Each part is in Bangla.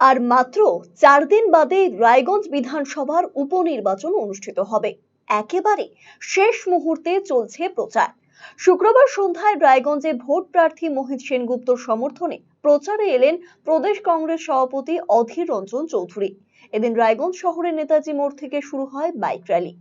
আর মাত্র চার দিন বাদে রায়গঞ্জ বিধানসভার উপনির্বাচন অনুষ্ঠিত হবে। একেবারে শেষ মুহূর্তে চলছে প্রচার। শুক্রবার সন্ধ্যায় রায়গঞ্জে ভোট প্রার্থী মোহিত সেনগুপ্তর সমর্থনে প্রচারে এলেন প্রদেশ কংগ্রেস সভাপতি অধীর রঞ্জন চৌধুরী। এদিন রায়গঞ্জ শহরের নেতাজি মোড় থেকে শুরু হয় বাইক র্যালি।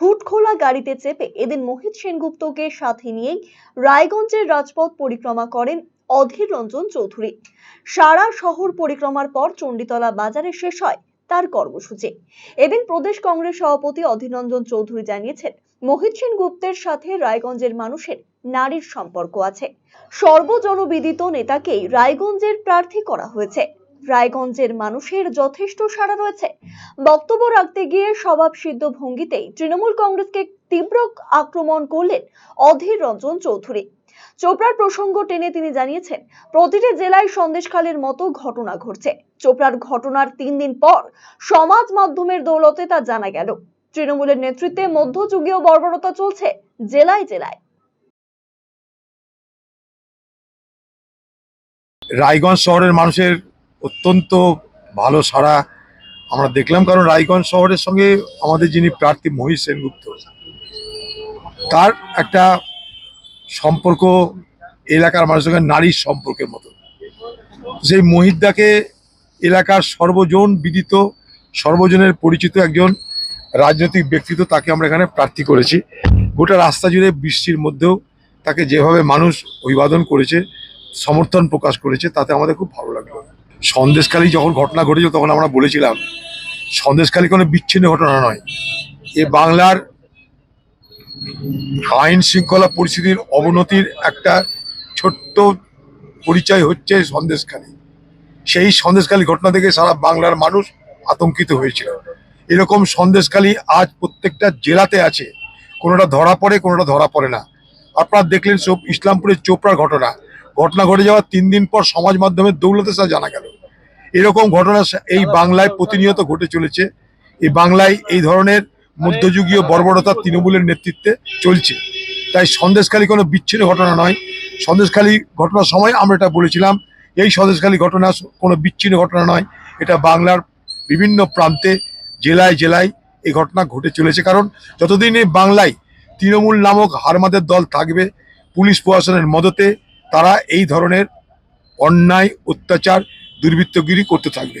হুট খোলা গাড়িতে চেপে এদিন মোহিত সেনগুপ্তকে সাথে নিয়েই রায়গঞ্জের রাজপথ পরিক্রমা করেন অধীর রঞ্জন চৌধুরী। সারা শহর পরিক্রমার পর চণ্ডীতলা বাজারে শেষ হয় তার কর্মসূচি। এদিন প্রদেশ কংগ্রেস সভাপতি অধীর রঞ্জন চৌধুরী জানিয়েছেন, মোহিত সেন গুপ্তের সাথে রায়গঞ্জের মানুষের নারীর সম্পর্ক আছে। সর্বজনবিদিত নেতাকেই রায়গঞ্জের প্রার্থী করা হয়েছে। রায়গঞ্জের মানুষের যথেষ্ট সাড়া রয়েছে। বক্তব্য রাখতে গিয়ে স্বভাব সিদ্ধ ভঙ্গিতেই তৃণমূল কংগ্রেসকে তীব্র আক্রমণ করলেন অধীর রঞ্জন চৌধুরী। চোপড়ার প্রসঙ্গ টেনে তিনি জানিয়েছেন, প্রতিটি জেলায় সন্দেশখালের মতো ঘটনা ঘটছে। চোপড়ার ঘটনার তিন দিন পর সমাজ মাধ্যমের দৌলতে তা জানা গেল। তৃণমূলের নেতৃত্বে মধ্যযুগীয় বর্বরতা চলছে জেলায় জেলায়। রায়গঞ্জ শহরের মানুষের অত্যন্ত ভালো সাড়া আমরা দেখলাম, কারণ রায়গঞ্জ শহরের সঙ্গে আমাদের যিনি প্রার্থী মহিষ সেনগুপ্ত, তার একটা সম্পর্ক এলাকার মানুষের সঙ্গে নারীর সম্পর্কের মতো। সেই মহিদ্দাকে এলাকার সর্বজন বিদিত, সর্বজনের পরিচিত একজন রাজনৈতিক ব্যক্তিত্ব তাকে আমরা এখানে প্রার্থী করেছি। গোটা রাস্তা জুড়ে বৃষ্টির মধ্যেও তাকে যেভাবে মানুষ অভিবাদন করেছে, সমর্থন প্রকাশ করেছে, তাতে আমাদের খুব ভালো লাগল। সন্দেশকালী যখন ঘটনা ঘটেছিল তখন আমরা বলেছিলাম সন্দেশকালী কোনো বিচ্ছিন্ন ঘটনা নয়। এ বাংলার আইন শৃঙ্খলা পরিস্থিতির অবনতির একটা ছোট্ট পরিচয় হচ্ছে সন্দেশখালী। সেই সন্দেশখালী ঘটনা থেকে সারা বাংলার মানুষ আতঙ্কিত হয়েছিল। এরকম সন্দেশখালী আজ প্রত্যেকটা জেলাতে আছে। কোনোটা ধরা পড়ে, কোনোটা ধরা পড়ে না। আপনারা দেখলেন সব ইসলামপুরের চোপড়ার ঘটনা। ঘটনা ঘটে যাওয়ার তিন দিন পর সমাজ মাধ্যমের দৌলতে তা জানা গেল। এরকম ঘটনা এই বাংলায় প্রতিনিয়ত ঘটে চলেছে। এই বাংলায় এই ধরনের মধ্যযুগীয় বর্বরতার তৃণমূলের নেতৃত্বে চলছে। তাই সন্দেশখালী কোনো বিচ্ছিন্ন ঘটনা নয়। সন্দেশখালী ঘটনার সময় আমরা এটা বলেছিলাম এই সন্দেশখালী ঘটনা কোনো বিচ্ছিন্ন ঘটনা নয়। এটা বাংলার বিভিন্ন প্রান্তে জেলায় জেলায় এই ঘটনা ঘটে চলেছে। কারণ যতদিন এই বাংলায় তৃণমূল নামক হারমাদের দল থাকবে পুলিশ প্রশাসনের মদতে তারা এই ধরনের অন্যায় অত্যাচার দুর্বৃত্তগিরি করতে থাকবে।